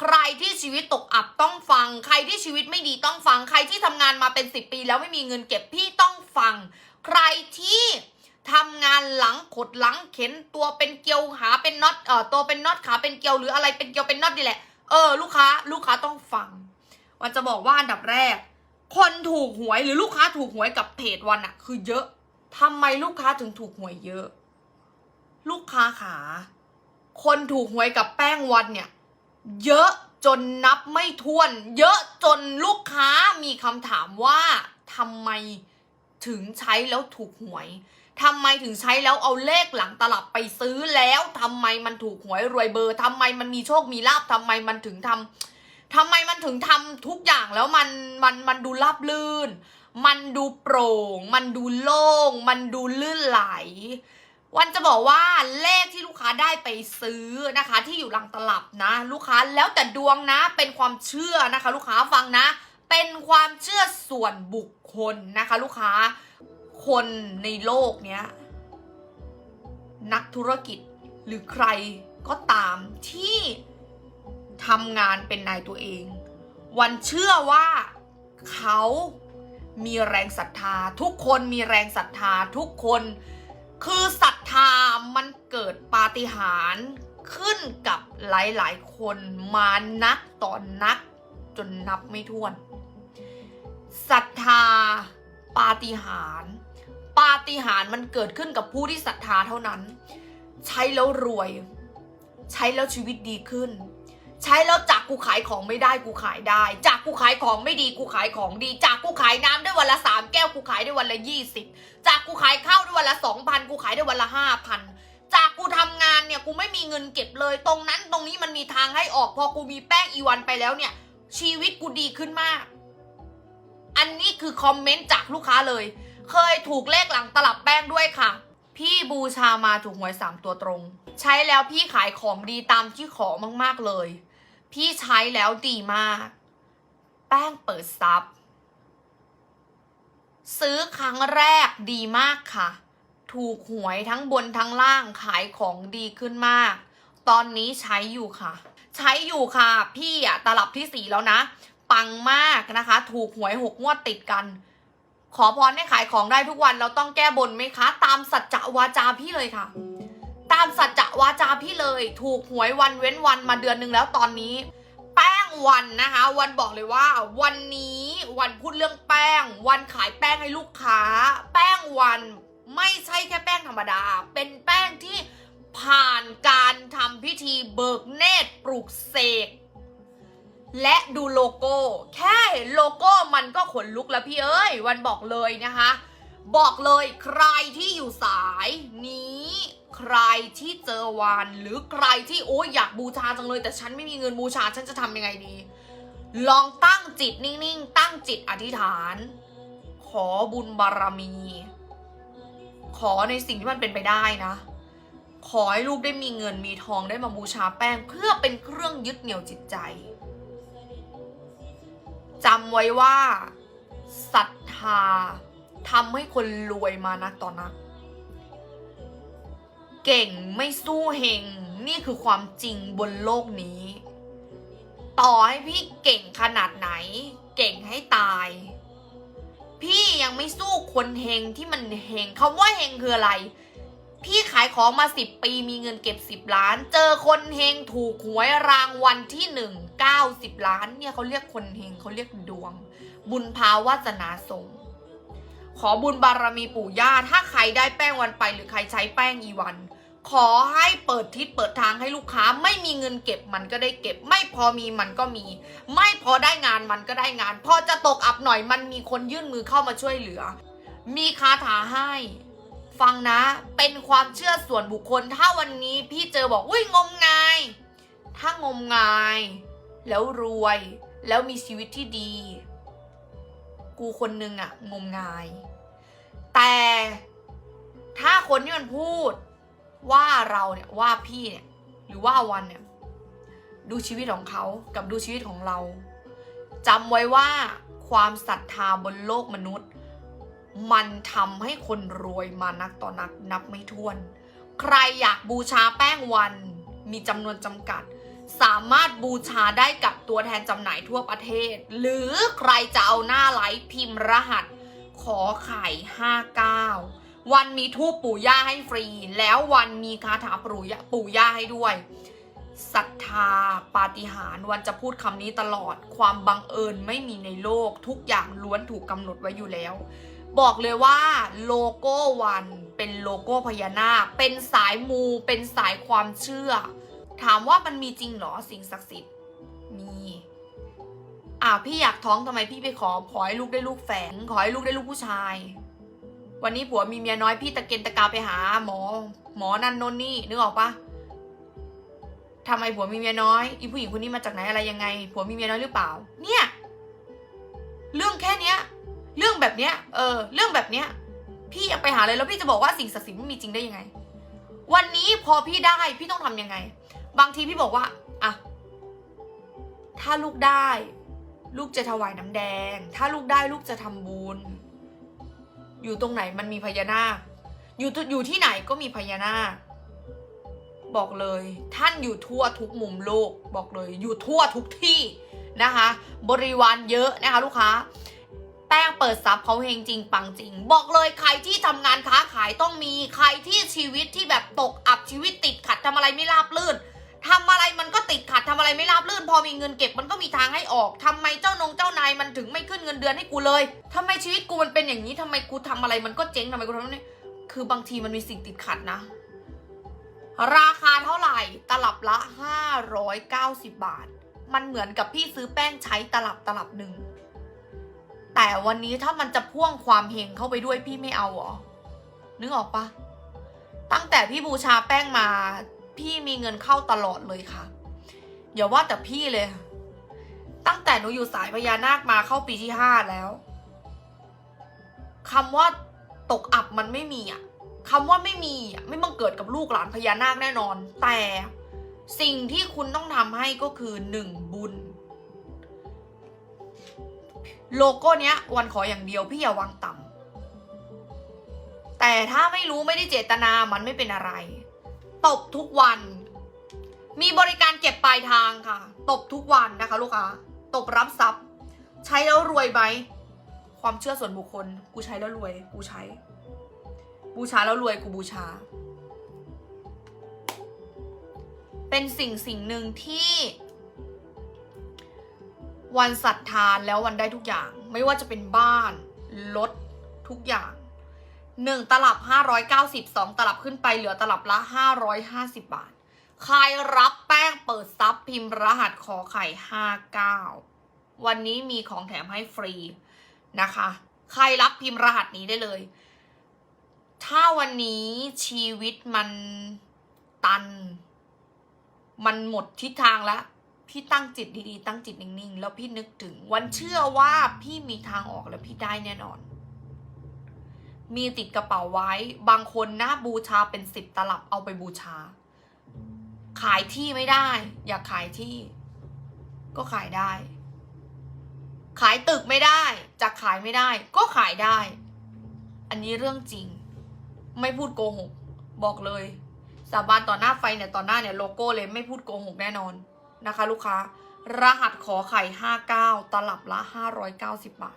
ใครที่ชีวิตตกอับต้องฟัง ใครที่ชีวิตไม่ดีต้องฟัง ใครที่ทำงานมาเป็นสิบปี แล้วไม่มีเงินเก็บพี่ต้องฟัง ใครที่ทำงานหลังขดหลังเข็นตัวเป็นเกลียวหาเป็นน็อตเอ่อตัวเป็นน็อตขาเป็นเกลียวหรืออะไรเป็นเกลียวเป็นน็อตนี่แหละเออลูกค้าลูกค้าต้องฟังวันจะบอกว่าอันดับแรก คนถูกหวยหรือลูกค้าถูกหวยกับเพจวันอะคือเยอะทำไมลูกค้าถึงถูกหวยเยอะ ลูกค้าขา คนถูกหวยกับแป้งวันเนี่ย เยอะจนนับไม่ถ้วน เยอะจนลูกค้ามีคำถามว่าทำไมถึงใช้แล้วถูกหวยทำไมถึงใช้แล้วเอาเลขหลังตลับไปซื้อแล้วทำไมมันถูกหวยรวยเบอร์ทำไมมันมีโชคมีลาบทำไมมันถึงทำทำไมมันถึงทำทุกอย่างแล้วมันมันมันดูราบลื่น มันดูโปร่ง มันดูโล่ง มันดูลื่นไหล วันจะบอกว่าเลขที่ลูกค้าได้ไปซื้อนะคะ ที่อยู่หลังตลับนะ ลูกค้าแล้วแต่ดวงนะ เป็นความเชื่อนะคะ ลูกค้าฟังนะ เป็นความเชื่อส่วนบุคคลนะคะ ลูกค้าคนในโลกเนี้ยนักธุรกิจหรือใครก็ตามที่ทำงานเป็นนายตัวเอง วันเชื่อว่าเขามีแรงศรัทธา ทุกคนมีแรงศรัทธาทุกคน คือศรัทธามันเกิดปาฏิหาริย์ขึ้นกับหลายๆ คนมานักต่อนนักจนนับไม่ถ้วนศรัทธาปาฏิหาริย์ปาฏิหาริย์มันเกิดขึ้นกับผู้ที่ศรัทธาเท่านั้น ใช้แล้วรวย ใช้แล้วชีวิตดีขึ้น ใช้แล้วจากกูขายของไม่ได้กูขายได้ จากกูขายของไม่ดีกูขายของดี จากกูขายน้ำได้วันละสามแก้วกูขายได้วันละยี่สิบจากกูขายข้าวได้วันละสองพันกูขายได้วันละห้าพันจากกูทำงานเนี่ยกูไม่มีเงินเก็บเลย ตรงนั้นตรงนี้มันมีทางให้ออกพอกูมีแป้งอีวันไปแล้วเนี่ย ชีวิตกูดีขึ้นมาก อันนี้คือคอมเมนต์จากลูกค้าเลย เคยถูกเลขหลังตลับแป้งด้วยค่ะ พี่บูชามาถูกหวยสามตัวตรง ใช้แล้วพี่ขายของดีตามที่ขอมากๆเลย พี่ใช้แล้วดีมาก แป้งเปิดซับ ซื้อครั้งแรกดีมากค่ะ ถูกหวยทั้งบนทั้งล่างขายของดีขึ้นมาก ตอนนี้ใช้อยู่ค่ะ ใช้อยู่ค่ะ พี่อะตลับที่สี่แล้วนะ ปังมากนะคะ ถูกหวยหกงวดติดกัน ขอพรให้ขายของได้ทุกวันเราต้องแก้บนไหมคะ ตามสัจจะวาจาพี่เลยค่ะ ตามสัจจะวาจาพี่เลย ถูกหวยวันเว้นวันมาเดือนนึงแล้วตอนนี้ แป้งวันนะคะ วันบอกเลยว่า วันนี้วันพูดเรื่องแป้ง วันขายแป้งให้ลูกค้า แป้งวันไม่ใช่แค่แป้งธรรมดา เป็นแป้งที่ผ่านการทำพิธีเบิกเนตรปลูกเสกและดูโลโก้ แค่เห็นโลโก้มันก็ขนลุกแล้วพี่เอ้ย วันบอกเลยนะคะ บอกเลยใครที่อยู่สายนี้ ใครที่เจอวานหรือใครที่โอ้ยอยากบูชาจังเลย แต่ฉันไม่มีเงินบูชาฉันจะทำยังไงดี ลองตั้งจิตนิ่งๆ ตั้งจิตอธิษฐาน ขอบุญบารมี ขอในสิ่งที่มันเป็นไปได้นะ ขอให้ลูกได้มีเงินมีทองได้มาบูชาแป้งเพื่อเป็นเครื่องยึดเหนี่ยวจิตใจจำไว้ว่าศรัทธา ทำให้คนรวยมานักต่อนัก เก่งไม่สู้เฮงนี่คือความจริงบนโลกนี้ ต่อให้พี่เก่งขนาดไหน เก่งให้ตาย พี่ยังไม่สู้คนเฮงที่มันเฮงคำว่าเฮงคืออะไร พี่ขายของมาสิบปีมีเงินเก็บสิบล้าน เจอคนเฮงถูกหวยรางวัลที่หนึ่งเก้าสิบล้านเนี่ยเขาเรียกคนเฮงเขาเรียกดวง บุญภาวาสนาสง ขอบุญบารมีปู่ย่า ถ้าใครได้แป้งวันไปหรือใครใช้แป้งอีวัน ขอให้เปิดทิศเปิดทางให้ลูกค้า ไม่มีเงินเก็บมันก็ได้เก็บ ไม่พอมีมันก็มี ไม่พอได้งานมันก็ได้งาน พอจะตกอับหน่อยมันมีคนยื่นมือเข้ามาช่วยเหลือ มีคาถาให้ ฟังนะ เป็นความเชื่อส่วนบุคคล ถ้าวันนี้พี่เจอบอกอุ้ยงมงาย ถ้างมงาย แล้วรวย แล้วมีชีวิตที่ดี กูคนนึงอะงมงาย แต่ถ้าคนที่มันพูดว่าเราเนี่ยว่าพี่เนี่ยหรือว่าวันเนี่ยดูชีวิตของเขากับดูชีวิตของเราจำไว้ว่าความศรัทธาบนโลกมนุษย์ มันทำให้คนรวยมานักต่อนักนับไม่ถ้วน ใครอยากบูชาแป้งวันมีจำนวนจำกัด สามารถบูชาได้กับตัวแทนจำหน่ายทั่วประเทศ หรือใครจะเอาหน้าไลฟ์พิมพ์รหัส ขอไข่59วันมีทูปปู่ย่าให้ฟรี แล้ววันมีคาถาปู่ย่าปู่ย่าให้ด้วยศรัทธาปาฏิหาริย์วันจะพูดคำนี้ตลอด ความบังเอิญไม่มีในโลก ทุกอย่างล้วนถูกกำหนดไว้อยู่แล้ว บอกเลยว่าโลโก้วันเป็นโลโก้พญานาคเป็นสายมู เป็นสายความเชื่อ ถามว่ามันมีจริงหรอสิ่งศักดิ์สิทธิ์าพี่อยากท้องทำไมพี่ไปขอขอให้ลูกได้ลูกแฝงขอให้ลูกได้ลูกผู้ชาย วันนี้ผัวมีเมียน้อยพี่ตะเกนตะกาไปหา หมอ หมอนันนนนี่นึกออกปะทำไมผัวมีเมียน้อยอีผู้หญิงคนนี้มาจากไหนอะไรยังไง ผัวมีเมียน้อยหรือเปล่า เนี่ย เรื่องแค่เนี้ย เรื่องแบบเนี้ย เออ เรื่องแบบเนี้ย พี่อยากไปหาเลยแล้วพี่จะบอกว่าสิ่งศักดิ์สิทธิ์ไม่มีจริงได้ยังไง วันนี้พอพี่ได้พี่ต้องทำยังไง บางทีพี่บอกว่าอะถ้าลูกได้ ลูกจะถวายน้ำแดง ถ้าลูกได้ลูกจะทำบุญ อยู่ตรงไหนมันมีพญานาค อยู่อยู่ที่ไหนก็มีพญานาค บอกเลย ท่านอยู่ทั่วทุกมุมโลก บอกเลย อยู่ทั่วทุกที่นะคะ บริวารเยอะนะคะลูกค้า แป้งเปิดซับเขาเฮงจริงปังจริง บอกเลยใครที่ทำงานค้าขายต้องมี ใครที่ชีวิตที่แบบตกอับชีวิตติดขัดทำอะไรไม่ราบลื่น ทำอะไรมันก็ติดขัดทำอะไรไม่ราบลื่น พอมีเงินเก็บมันก็มีทางให้ออกทำไมเจ้านงเจ้านายมันถึงไม่ขึ้นเงินเดือนให้กูเลยทำไมชีวิตกูมันเป็นอย่างนี้ทำไมกูทำอะไรมันก็เจ๊งทำไมกูทำนี่คือบางทีมันมีสิ่งติดขัดนะ ราคาเท่าไหร่ตลับละ 590 บาท มันเหมือนกับพี่ซื้อแป้งใช้ตลับตลับหนึ่งแต่วันนี้ถ้ามันจะพ่วงความเฮงเข้าไปด้วยพี่ไม่เอาหรอนึกออกปะตั้งแต่พี่บูชาแป้งมา พี่มีเงินเข้าตลอดเลยค่ะอย่าว่าแต่พี่เลย ตั้งแต่หนูอยู่สายพญานาคมาเข้าปีที่ห้าแล้วคำว่าตกอับมันไม่มีอะคำว่าไม่มีอะไม่บังเกิดกับลูกหลานพญานาคแน่นอน แต่สิ่งที่คุณต้องทำให้ก็คือหนึ่งบุญ โลโก้เนี้ย วันขออย่างเดียวพี่อย่าวางต่ำแต่ถ้าไม่รู้ไม่ได้เจตนามันไม่เป็นอะไร ตบทุกวัน มีบริการเก็บปลายทางค่ะ ตบทุกวันนะคะ ลูกค้าตบรับทรัพย์ ใช้แล้วรวยไหมความเชื่อส่วนบุคคล กูใช้แล้วรวย กูใช้ บูชาแล้วรวยกูบูชา เป็นสิ่งสิ่งหนึ่งที่ วันศรัทธานแล้ววันได้ทุกอย่าง ไม่ว่าจะเป็นบ้านรถทุกอย่าง หนึ่งตลับห้าร้อยเก้าสิบสองตลับขึ้นไปเหลือตลับละห้าร้อยห้าสิบบาท ใครรับแป้งเปิดซับพิมพ์รหัสขอไข่ห้าเก้าวันนี้มีของแถมให้ฟรีนะคะ ใครรับพิมพ์รหัสนี้ได้เลย ถ้าวันนี้ชีวิตมันตัน มันหมดทิศทางแล้วพี่ตั้งจิตดีๆ ตั้งจิตนิ่งๆ แล้วพี่นึกถึง วันเชื่อว่าพี่มีทางออกแล้วพี่ได้แน่นอน มีติดกระเป๋าไว้ บางคนนะบูชาเป็นสิบตลับเอาไปบูชา ขายที่ไม่ได้ อยากขายที่ ก็ขายได้ ขายตึกไม่ได้จะขายไม่ได้ ก็ขายได้ อันนี้เรื่องจริง ไม่พูดโกหก บอกเลย สาบานต่อหน้าไฟเนี่ยต่อหน้าเนี่ยโลโก้เลยไม่พูดโกหกแน่นอนนะคะ ลูกค้า รหัสขอไข่ 59 ตลับละ 590 บาท